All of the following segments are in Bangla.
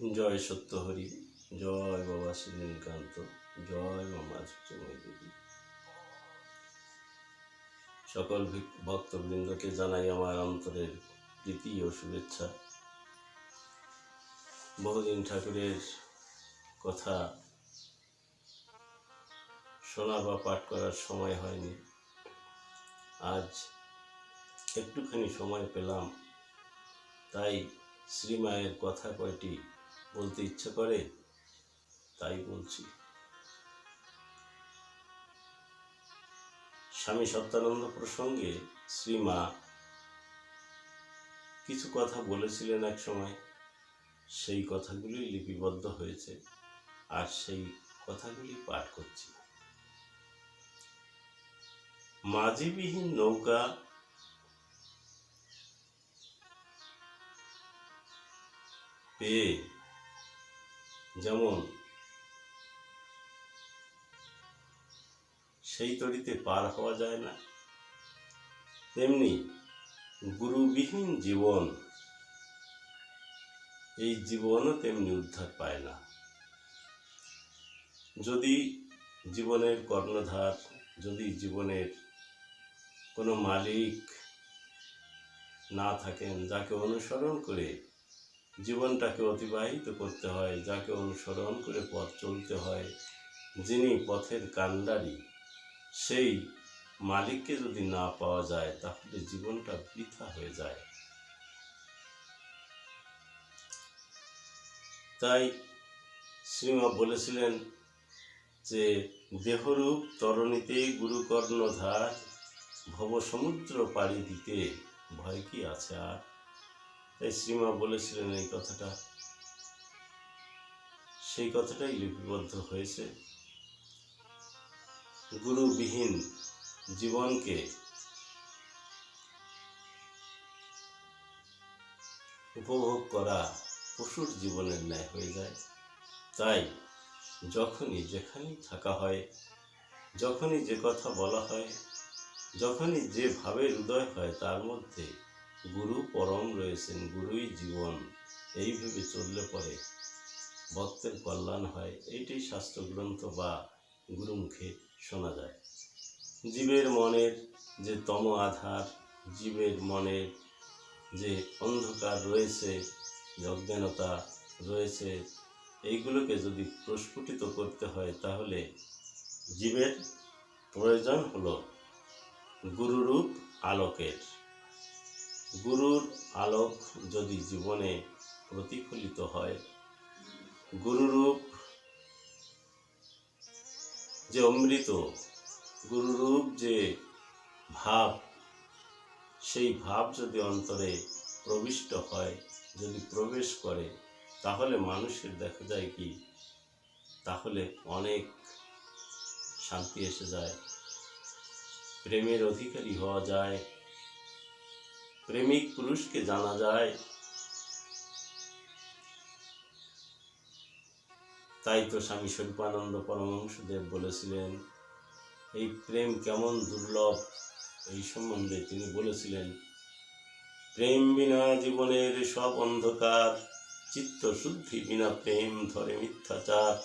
জয় সত্যহরি, জয় বাবা শ্রীনীকান্ত জয় মামা সূর্যময় দেবী। সকল ভিক- ভক্তবৃন্দকে জানাই আমার অন্তরের প্রীতি ও শুভেচ্ছা। বহুদিন ঠাকুরের কথা শোনা বা পাঠ করার সময় হয়নি। আজ একটুখানি সময় পেলাম, তাই শ্রীমায়ের কথা কয়টি বলতে ইচ্ছে করে, তাই বলছি। স্বামী সত্যানন্দ প্রসঙ্গে শ্রীমা কিছু কথা বলেছিলেন এক সময়। সেই কথাগুলি লিপিবদ্ধ হয়েছে, আর সেই কথাগুলি পাঠ করছি। মাঝিবিহীন নৌকা পেয়ে যেমন সেই তরিতে পার হওয়া যায় না, তেমনি গুরুবিহীন জীবন, এই জীবনও তেমনি উদ্ধার পায় না। যদি জীবনের কর্ণধার, যদি জীবনের কোনো মালিক না থাকেন, যাকে অনুসরণ করে জীবনটাকে অতিবাহিত করতে হয়, যাকে অনুসরণ করে পথ চলতে হয়। যিনি পথের কাণ্ডারি, সেই মালিককে যদি না পাওয়া যায়, তাহলে জীবনটা বৃথা হয়ে যায়। তাই শ্রীমা বলেছিলেন যে, দেহরূপ তরণীতে গুরুকর্ণধার ভব সমুদ্র পাড়ি দিতে ভয় কি আছে আর? তাই শ্রীমা বলেছিলেন এই কথাটা। সেই কথাটাই লিপিবদ্ধ হয়েছে। গুরুবিহীন জীবনকে উপভোগ করা পশুর জীবনের ন্যায় হয়ে যায়। তাই যখনই যেখানেই থাকা হয়, যখনই যে কথা বলা হয়, যখনই যে ভাবের উদয় হয়, তার মধ্যে গুরু পরম রয়েছেন, গুরুই জীবন। এই ভেবে চললে পরে ভক্তের কল্যাণ হয়। এইটাই শাস্ত্রগ্রন্থ বা গুরুমুখে শোনা যায়। জীবের মনের যে তম আধার, জীবের মনের যে অন্ধকার রয়েছে অজ্ঞানতা রয়েছে, এইগুলোকে যদি প্রস্ফুটিত করতে হয়, তাহলে জীবের প্রয়োজন হলো গুরুরূপ আলোকের। গুরুর আলোক যদি জীবনে প্রতিফলিত হয়, গুরুরূপ যে অমৃত, গুরুরূপ যে ভাব, সেই ভাব যদি অন্তরে প্রবিষ্ট হয়, যদি প্রবেশ করে, তাহলে মানুষের দেখা যায় কি? তাহলে অনেক শান্তি এসে যায়। প্রেমের অধিকারী হওয়া যায় প্রেমিক পুরুষকে জানা যায়। তাই তো স্বামী স্বরূপানন্দ পরমহংসদেব বলেছিলেন, এই প্রেম কেমন দুর্লভ? এই সম্বন্ধে তিনি বলেছিলেন, প্রেম বিনা জীবনের সব অন্ধকার, চিত্ত শুদ্ধি বিনা প্রেম ধরে মিথ্যাচার।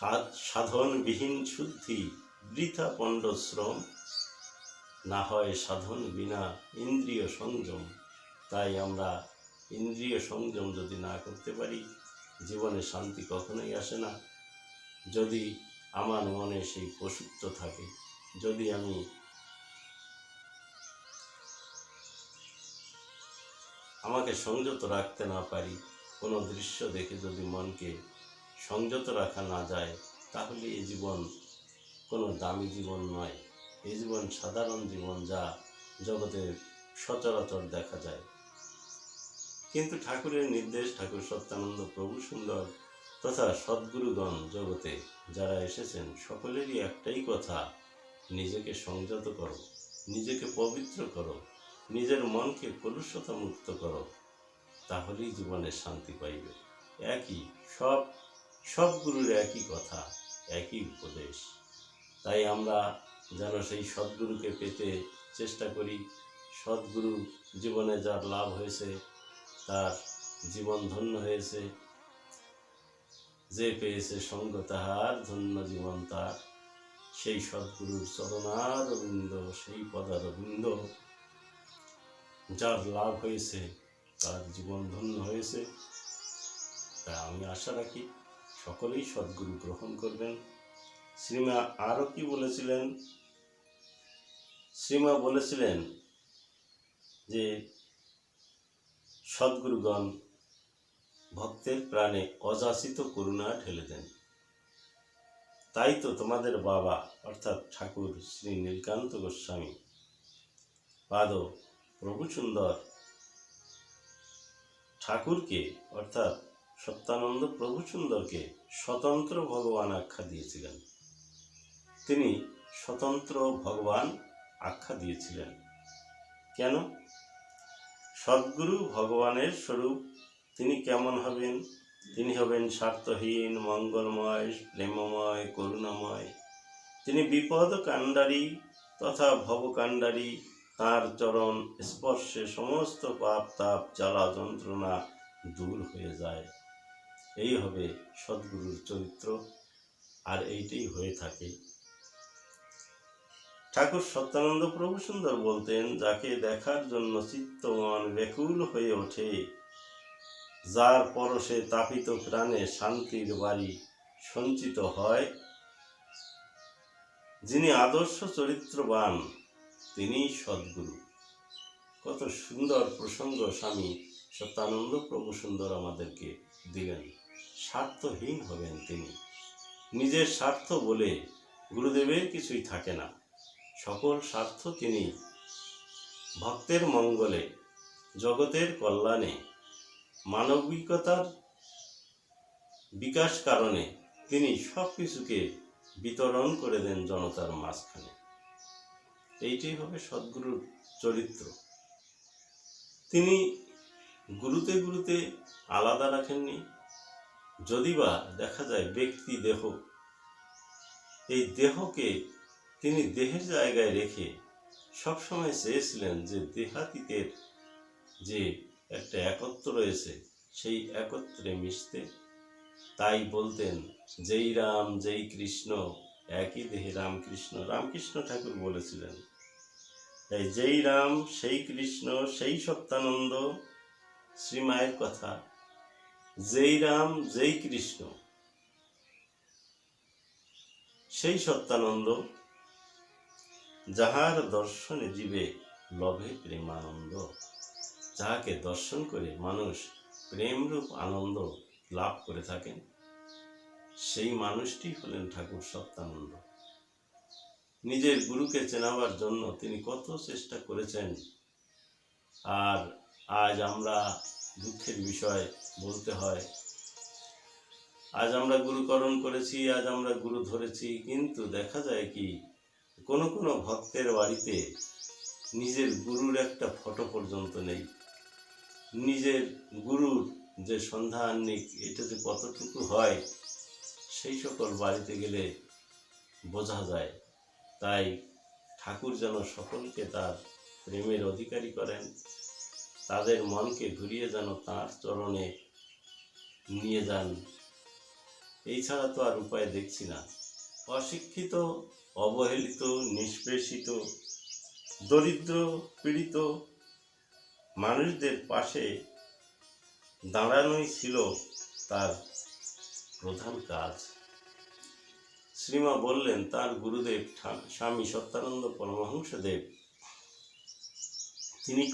সাধ- সাধনবিহীন শুদ্ধি বৃথা পণ্ডশ্রম না হয় সাধন বিনা ইন্দ্রিয় সংযম। তাই আমরা ইন্দ্রিয় সংযম যদি না করতে পারি, জীবনে শান্তি কখনোই আসে না। যদি আমার মনে সেই পশুত্ব থাকে, যদি আমি আমাকে সংযত রাখতে না পারি, কোনো দৃশ্য দেখে যদি মনকে সংযত রাখা না যায়, তাহলে এই জীবন কোনো দামি জীবন নয়। এই জীবন সাধারণ জীবন যা জগতে সচরাচর দেখা যায়। কিন্তু ঠাকুরের নির্দেশ ঠাকুর সত্যানন্দ প্রভু সুন্দর তথা সদ্গুরুগণ জগতে যারা এসেছেন সকলেরই একটাই কথা, নিজেকে সংযত করো, নিজেকে পবিত্র করো, নিজের মনকে কলুষতা মুক্ত করো, তাহলেই জীবনে শান্তি পাইবে। একই সব সব গুরুর একই কথা, একই উপদেশ। তাই আমরা যেন সেই সদ্গুরুকে পেতে চেষ্টা করি। সদ্গুরু জীবনে যার লাভ হয়েছে, তার জীবন ধন্য হয়েছে। যে পেয়েছে সঙ্গ, তাহার ধন্য জীবন তার। সেই সদ্গুরুর চরণার বৃন্দ সেই পদার বৃন্দ যার লাভ হয়েছে, তার জীবন ধন্য হয়েছে। তা আমি আশা রাখি, সকলেই সদ্গুরু গ্রহণ করবেন। শ্রীমা আরও কি বলেছিলেন? শ্রীমা বলেছিলেন যে, সদ্গুরুগণ ভক্তের প্রাণে অযাচিত করুণা ঢেলে দেন। তাই তো তোমাদের বাবা, অর্থাৎ ঠাকুর শ্রী নীলকান্ত গোস্বামী, পাদ প্রভু সুন্দর ঠাকুরকে, অর্থাৎ সত্যানন্দ প্রভু সুন্দরকে স্বতন্ত্র ভগবান আখ্যা দিয়েছিলেন। তিনি স্বতন্ত্র ভগবান আখ্যা দিয়েছিলেন। কেন? সদ্গুরু ভগবানের স্বরূপ তিনি কেমন হবেন? তিনি হবেন স্বার্থহীন, মঙ্গলময়, প্রেমময়, করুণাময়। তিনি বিপদ কাণ্ডারী তথা ভবকাণ্ডারী। তার চরণ স্পর্শে সমস্ত পাপ, তাপ, জ্বালা, যন্ত্রণা দূর হয়ে যায়। এই হবে সদ্গুরুর চরিত্র, আর এইটাই হয়ে থাকে। ঠাকুর সত্যানন্দ প্রভু সুন্দর বলতেন, যাকে দেখার জন্য চিত্তমন ব্যাকুল হয়ে ওঠে, যার পরশে তাপিত প্রাণে শান্তির বাড়ি সঞ্চিত হয়। যিনি আদর্শ চরিত্রবান, তিনি সদ্গুরু। কত সুন্দর প্রসঙ্গ স্বামী সত্যানন্দ প্রভু সুন্দর আমাদেরকে দিলেন। স্বার্থহীন হবেন তিনি। নিজের স্বার্থ বলে গুরুদেবের কিছুই থাকে না। সকল স্বার্থ তিনি। ভক্তের মঙ্গলে, জগতের কল্যাণে, মানবিকতার বিকাশ কারণে তিনি সব কিছুকে বিতরণ করে দেন জনতার মাঝখানে। এইটাই হবে সদ্গুরুর চরিত্র। তিনি গুরুতে গুরুতে আলাদা রাখেননি। যদি বা দেখা যায় ব্যক্তি দেহ, এই দেহকে তিনি দেহের জায়গায় রেখে সবসময় চেয়েছিলেন যে দেহাতীতের যে একটা একত্র রয়েছে, সেই একত্রে মিশতে। তাই বলতেন, যেই রাম, যেই কৃষ্ণ, একই দেহে রামকৃষ্ণ রামকৃষ্ণ ঠাকুর বলেছিলেন। তাই যেই রাম, সেই কৃষ্ণ, সেই সত্যানন্দ শ্রীমায়ের কথা, যেই রাম, যেই কৃষ্ণ, সেই সত্যানন্দ যাহার দর্শনে জীবে লভে প্রেমানন্দ, যাহাকে দর্শন করে মানুষ প্রেমরূপ আনন্দ লাভ করে থাকেন, সেই মানুষটি হলেন ঠাকুর সত্যানন্দ নিজের গুরুকে চেনাবার জন্য তিনি কত চেষ্টা করেছেন। আর আজ আমরা দুঃখের বিষয় বলতে হয়, আজ আমরা গুরুকরণ করেছি, আজ আমরা গুরু ধরেছি, কিন্তু দেখা যায় কি কোনো কোনো ভক্তের বাড়িতে নিজের গুরুর একটা ফটো পর্যন্ত নেই। নিজের গুরুর যে সন্ধানিক এটা যে কতটুকু হয়, সেই সকল বাড়িতে গেলে বোঝা যায়। তাই ঠাকুর যেন সকলকে তার প্রেমের অধিকারী করেন, তাদের মনকে ঘুরিয়ে যেন তাঁর চরণে নিয়ে যান, এই ছাড়া তো আর উপায় দেখছি না। অশিক্ষিত অবহেলিত, নিষ্পেষিত, দরিদ্র, পীড়িত মানুষদের পাশে দাঁড়ানোই ছিল তার প্রধান কাজ। শ্রীমা বললেন, তার গুরুদেব স্বামী সত্যানন্দ পরমহংসদেব, তিনি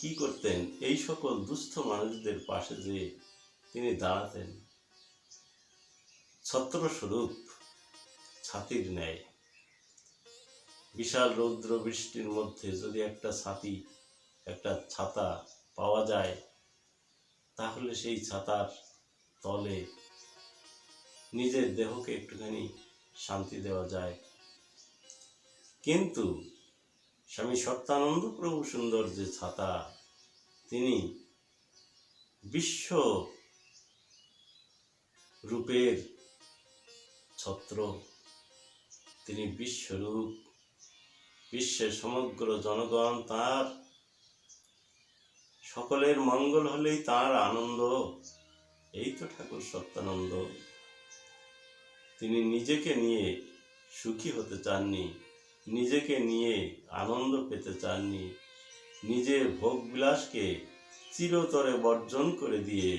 কি করতেন? এই সকল দুস্থ মানুষদের পাশে যে তিনি দাঁড়াতেন, ছত্রস্বরূপ ছাতির ন্যায়। বিশাল রৌদ্র বৃষ্টির মধ্যে যদি একটা ছাতি, একটা ছাতা পাওয়া যায়, তাহলে সেই ছাতার তলে নিজের দেহকে একটুখানি শান্তি দেওয়া যায়। কিন্তু স্বামী সত্যানন্দ প্রভু সুন্দর যে ছাতা, তিনি বিশ্ব রূপের ছত্র। তিনি বিশ্বরূপ বিশ্বের সমগ্র জনগণ তার সকলের মঙ্গল হলেই তার আনন্দ। এই তো ঠাকুর সত্যানন্দ। তিনি নিজেকে নিয়ে সুখী হতে চাননি, নিজেকে নিয়ে আনন্দ পেতে চাননি, নিজের ভোগ বিলাসকে চিরতরে বর্জন করে দিয়ে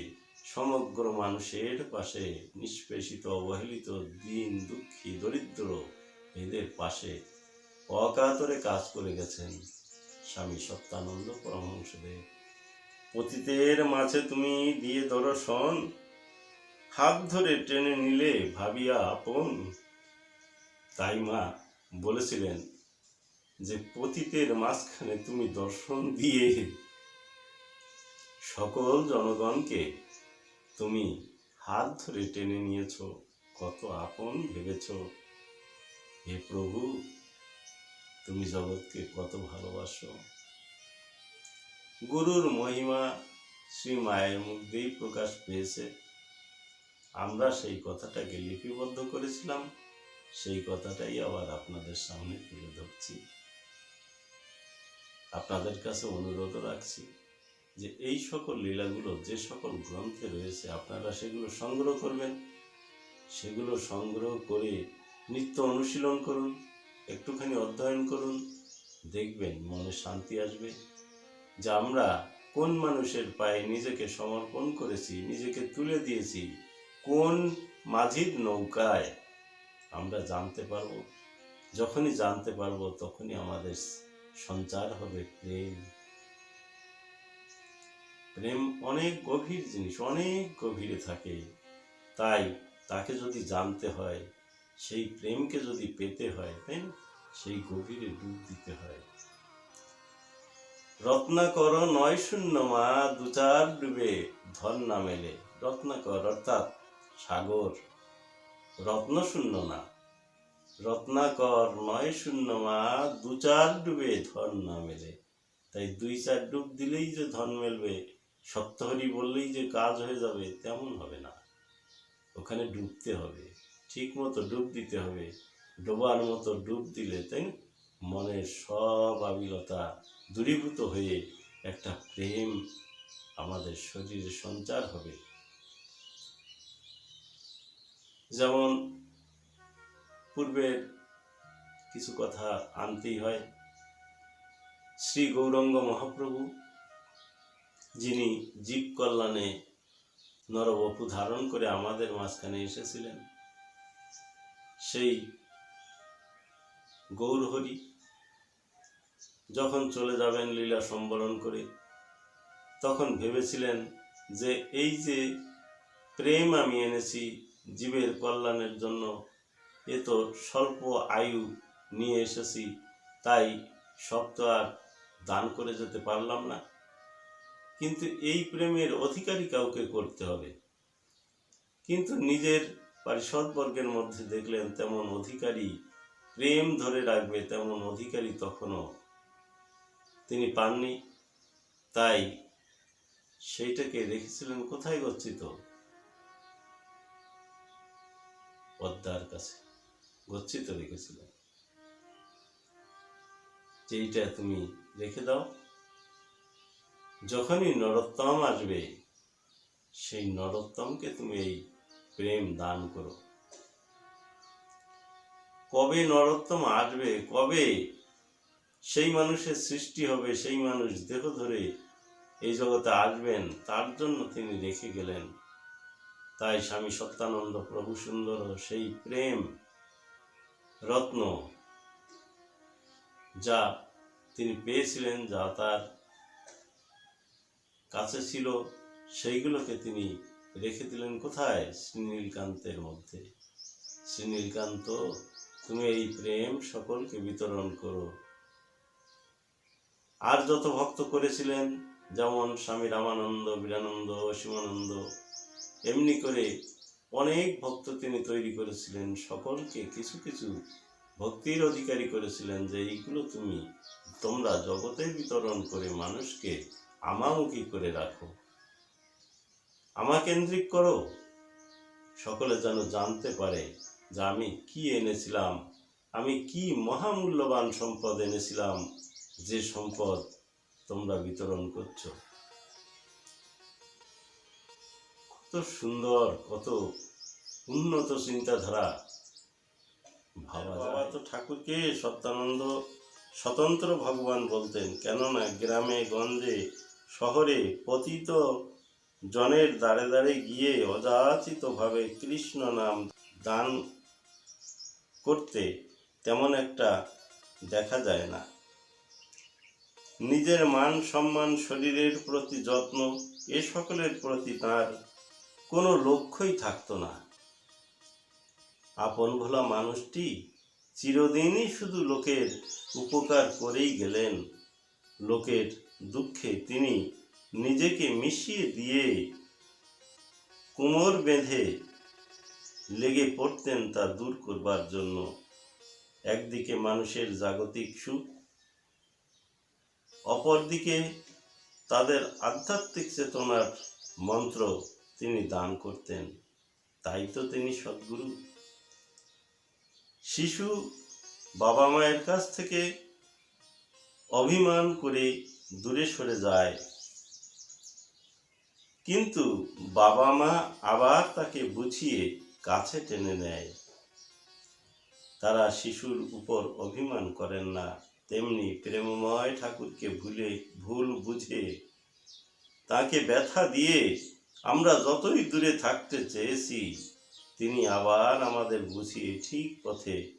সমগ্র মানুষের পাশে নিষ্পেষিত, অবহেলিত, দিন, দুঃখী, দরিদ্র এদের পাশে অকাতরে কাজ করে গেছেন স্বামী সত্যানন্দ পরমহংসদেব। অতীতের মাঝে তুমি দিয়ে দর্শন হাত ধরে টেনে নিলে ভাবিয়া আপন। তাই মা বলেছিলেন যে পতিতের মাঝখানে তুমি দর্শন দিয়ে সকল জনগণকে তুমি হাত ধরে টেনে নিয়েছ, কত আপন ভেবেছ। হে প্রভু তুমি জগৎকে কত ভালোবাসো? গুরুর মহিমা শ্রী মায়ের মধ্যেই প্রকাশ পেয়েছে। আমরা সেই কথাটাকে লিপিবদ্ধ করেছিলাম, সেই কথাটাই আবার আপনাদের সামনে তুলে ধরছি। আপনাদের কাছে অনুরোধ রাখছি যে এই সকল লীলাগুলো, যে সকল গ্রন্থে রয়েছে, আপনারা সেগুলো সংগ্রহ করবেন। সেগুলো সংগ্রহ করে নিত্য অনুশীলন করুন। একটুখানি অধ্যয়ন করুন, দেখবেন মনে শান্তি আসবে যে আমরা কোন মানুষের পায়ে নিজেকে সমর্পণ করেছি, নিজেকে তুলে দিয়েছি, কোন মাঝির নৌকায় আমরা জানতে পারব। যখনই জানতে পারব তখনই আমাদের সঞ্চার হবে প্রেম। প্রেম অনেক গভীর জিনিস, অনেক গভীরে থাকে। তাই তাকে যদি জানতে হয় সেই প্রেমকে যদি পেতে হয়, তাই না? সেই গভীরে ডুব দিতে হয়। রত্নাকর নয় শূন্য মা, দু চার ডুবে ধন না মেলে। রত্নাকর অর্থাৎ সাগর। রত্ন শূন্য না। রত্নাকর নয় শূন্য মা, দু চার ডুবে ধন না মেলে। তাই দুই চার ডুব দিলেই যে ধন মেলবে, সপ্তহরি বললেই যে কাজ হয়ে যাবে, তেমন হবে না। ওখানে ডুবতে হবে। ঠিক মতো ডুব দিতে হবে। ডোবার মতো ডুব দিলে তাই মনের সব আবিলতা দূরীভূত হয়ে একটা প্রেম আমাদের শরীরে সঞ্চার হবে। যেমন পূর্বের কিছু কথা আনতেই হয়। শ্রী গৌরঙ্গ মহাপ্রভু, যিনি জীব কল্যাণে নরবপু ধারণ করে আমাদের মাঝখানে এসেছিলেন সেই গৌরহরি যখন চলে যাবেন লীলা সম্বরণ করে, তখন ভেবেছিলেন যে এই যে প্রেম আমি এনেছি জীবের কল্যাণের জন্য, এ তো স্বল্প আয়ু নিয়ে এসেছি, তাই সব তো আর দান করে যেতে পারলাম না। কিন্তু এই প্রেমের অধিকারী কাউকে করতে হবে। কিন্তু নিজের পারিষদবর্গের মধ্যে দেখলেন তেমন অধিকারী, প্রেম ধরে রাখবে তেমন অধিকারী তখনও তিনি পাননি। তাই সেইটাকে রেখেছিলেন কোথায় গচ্ছিত? পদ্মার কাছে গচ্ছিত রেখেছিলেন। যেইটা তুমি রেখে দাও। যখনই নরোত্তম আসবে, সেই নরোত্তমকে তুমি এই প্রেম দান করো। কবে নরোত্তম আসবে, কবে সেই মানুষের সৃষ্টি হবে, সেই মানুষ দেহ ধরে এই জগতে আসবেন, তার জন্য তিনি রেখে গেলেন। তাই স্বামী সত্যানন্দ প্রভু সুন্দর সেই প্রেম রত্ন যা তিনি পেয়েছিলেন, যা তার কাছে ছিল, সেইগুলোকে তিনি রেখে দিলেন কোথায়? শ্রীনীলকান্তের মধ্যে। শ্রীনীলকান্ত, তুমি এই প্রেম সকলকে বিতরণ করো। আর যত ভক্ত করেছিলেন, যেমন স্বামী রামানন্দ, বীরানন্দ অসীমানন্দ এমনি করে অনেক ভক্ত তিনি তৈরি করেছিলেন। সকলকে কিছু কিছু ভক্তির অধিকারী করেছিলেন যে, এইগুলো তুমি, তোমরা জগতে বিতরণ করে মানুষকে আমামুখী করে রাখো। আমাকেন্দ্রিক করো। সকলে যেন জানতে পারে যে আমি কি এনেছিলাম আমি কি মহামূল্যবান সম্পদ এনেছিলাম যে সম্পদ তোমরা বিতরণ করছ। কত সুন্দর কত উন্নত চিন্তাধারা। ভাবা বাবা। তো ঠাকুরকে সত্যানন্দ স্বতন্ত্র ভগবান বলতেন। কেননা গ্রামে গঞ্জে শহরে পতিত জনের দাঁড়ে দাঁড়ে গিয়ে অযাচিতভাবে কৃষ্ণ নাম দান করতে তেমন একটা দেখা যায় না। নিজের মান সম্মান শরীরের প্রতি যত্ন, এ সকলের প্রতি তার কোনো লক্ষ্যই থাকতো না। আপন ভোলা মানুষটি চিরদিনই শুধু লোকের উপকার করেই গেলেন। লোকের দুঃখে তিনি নিজেকে মিশিয়ে দিয়ে কোমর বেঁধে লেগে পড়তেন তা দূর করবার জন্য। একদিকে মানুষের জাগতিক সুখ, অপরদিকে তাদের আধ্যাত্মিক চেতনার মন্ত্র তিনি দান করতেন। তাই তো তিনি সদ্গুরু। শিশু বাবা মায়ের কাছ থেকে অভিমান করে দূরে সরে যায়। কিন্তু বাবা মা আবার তাকে বুঝিয়ে কাছে টেনে নেয়। তারা শিশুর উপর অভিমান করেন না। তেমনি প্রেমময় ঠাকুরকে ভুলে, ভুল বুঝে তাকে ব্যথা দিয়ে, আমরা যতই দূরে থাকতে চেয়েছি, তিনি আবার আমাদের বুঝিয়ে ঠিক পথে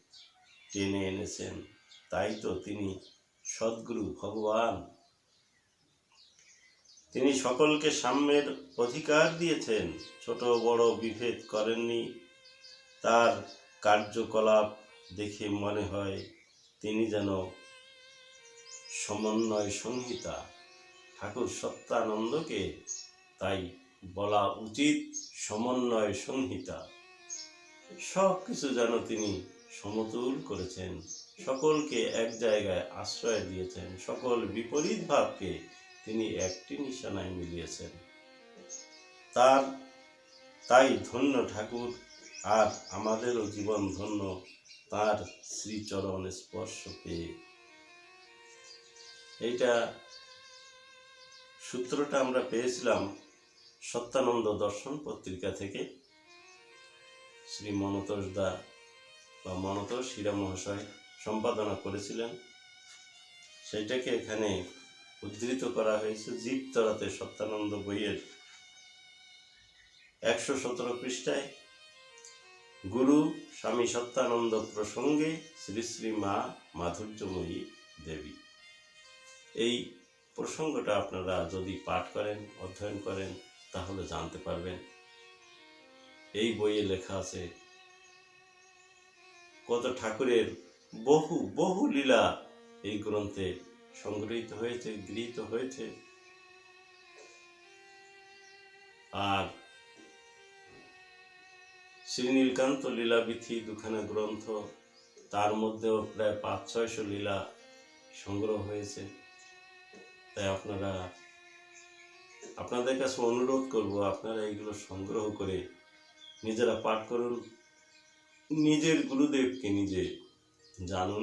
টেনে এনেছেন। তাই তো তিনি সদ্গুরু ভগবান। তিনি সকলকে সাম্যের অধিকার দিয়েছেন। ছোট বড় বিভেদ করেননি। তার কার্যকলাপ দেখে মনে হয় তিনি যেন সমন্বয় সংহিতা, ঠাকুর সত্যানন্দকে তাই বলা উচিত সমন্বয় সংহিতা। সব কিছু যেন তিনি সমতুল করেছেন। সকলকে এক জায়গায় আশ্রয় দিয়েছেন। সকল বিপরীত ভাবকে তিনি একটি নিশানায় মিলিয়েছেন। তার তাই ধন্য ঠাকুর, আর আমাদেরও জীবন ধন্য তার শ্রীচরণ স্পর্শ পেয়ে। এইটা সূত্রটা আমরা পেয়েছিলাম সত্যানন্দ দর্শন পত্রিকা থেকে। শ্রী মনতোষ দা বা মনতোষ হীরা মহাশয় সম্পাদনা করেছিলেন। সেইটাকে এখানে উদ্ধৃত করা হয়েছে জীবতরাতে সত্যানন্দ বইয়ের একশো সতেরো পৃষ্ঠায়, গুরু স্বামী সত্যানন্দ প্রসঙ্গে শ্রী শ্রী মা মাধুর্যময়ী দেবী। এই প্রসঙ্গটা আপনারা যদি পাঠ করেন, অধ্যয়ন করেন, তাহলে জানতে পারবেন। এই বইয়ে লেখা আছে, কত ঠাকুরের বহু বহু লীলা এই গ্রন্থে সংগৃহীত হয়েছে, গৃহীত হয়েছে। আর শ্রী নীলকান্ত লীলাবিথি দুখানা গ্রন্থ, তার মধ্যেও প্রায় পাঁচ ছয়শো লীলা সংগ্রহ হয়েছে। তাই আপনারা, আপনাদের কাছে অনুরোধ করব, আপনারা এগুলো সংগ্রহ করে নিজেরা পাঠ করুন। নিজের গুরুদেবকে নিজে জানুন।